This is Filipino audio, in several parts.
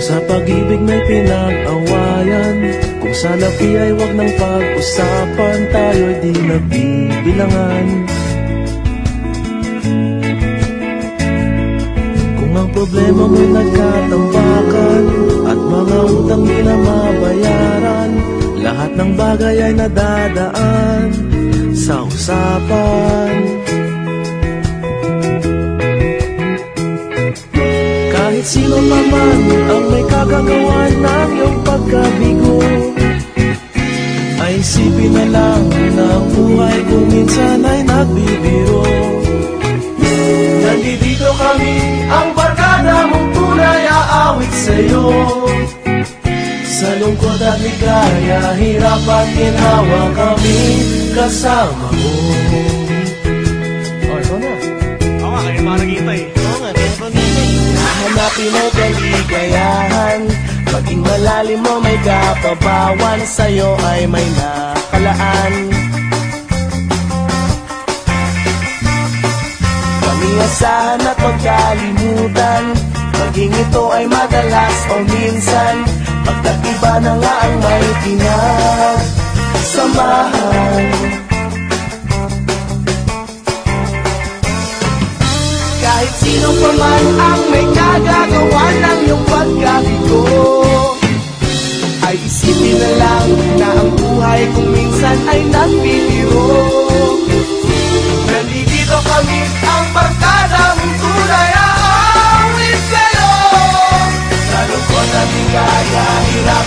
Kung sa pag-ibig may pinag-awayan Kung sa labi ay wag nang pag-usapan Tayo'y di nagbibilangan. Kung ang problema mo'y nagkatambakan At mga utang di na mabayaran Lahat ng bagay ay nadadaan Sa usapan Kahit sino pa man ang may kagagawa ng iyong pagkabigo Ay isipin na lang na ang buhay kung minsan ay nagbibiro. Nandito kami, ang barkada mong tunay aawit sa'yo. Sa lungkot at ligaya, hirap at ginawa kami kasama mo Kaligayahan Maging malalim mo may kapabawan. Sa'yo ay may nakalaan. Pamiyasahan at magkalimutan Maging ito ay madalas o minsan. Pagkatiba na nga ang may pinagsamahan Kahit sino pa man ang may kagagawa ng iyong pagkabigo Ay isipin na lang na ang buhay kung minsan ay nagbibiro Nandito kami ang barkada mong tunay aawit sa'yo Sa lungkot at ligaya, hirap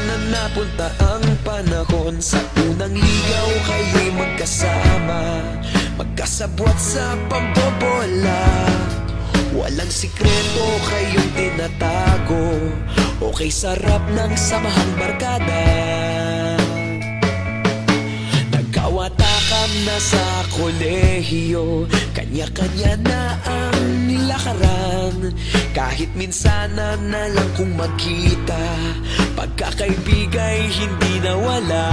ba Sana napunta ang panahon. Sa unang ligaw kayo'y magkasama. Magkasabwat sa pambobola. Walang sikreto kayong tinatago. Okay sarap ng samahang barkada. Nagkawata ka saan nasa kolehiyo. Kanya-kanya na ang nilakaran Kahit minsan na lang kung magkita Pagkakaibigay hindi nawala.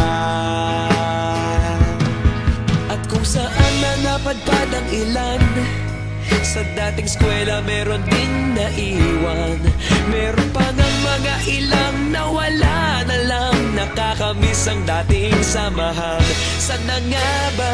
At kung saan na napadpad ang ilan sa dating eskwela meron din naiwan. Meron pa ng mga ilang nawala na lang Nakakamiss ang dating samahan. Sana nga ba,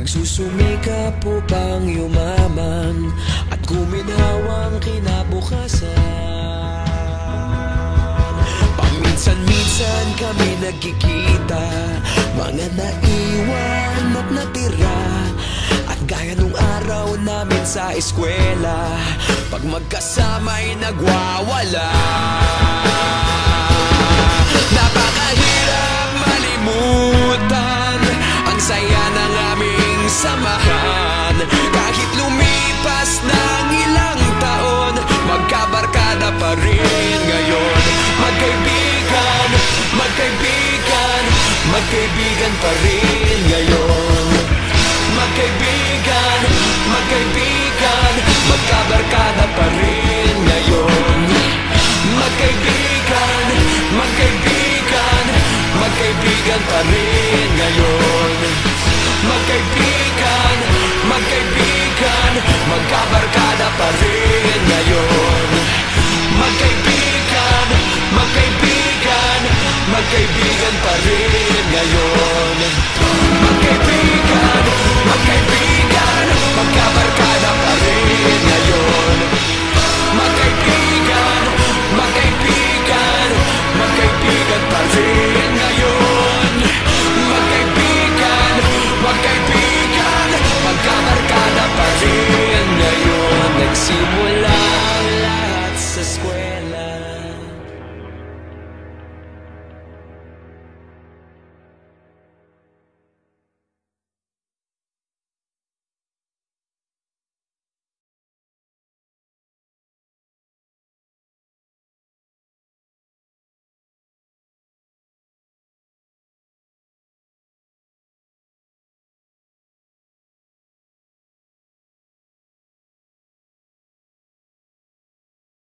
Nagsusumika po pang yumaman At kuminhawang kinabukasan. Paminsan-minsan kami nagkikita Mga naiwan at natira. At gaya nung araw namin sa eskwela Pag magkasama'y nagwawala samahan. Kahit lumipas ng ilang taon Magkabarkada pa rin ngayon. Magkaibigan, magkaibigan Magkaibigan pa rin ngayon. Magkaibigan, magkaibigan Magkaibigan, magkaibigan Magkaibigan pa rin ngayon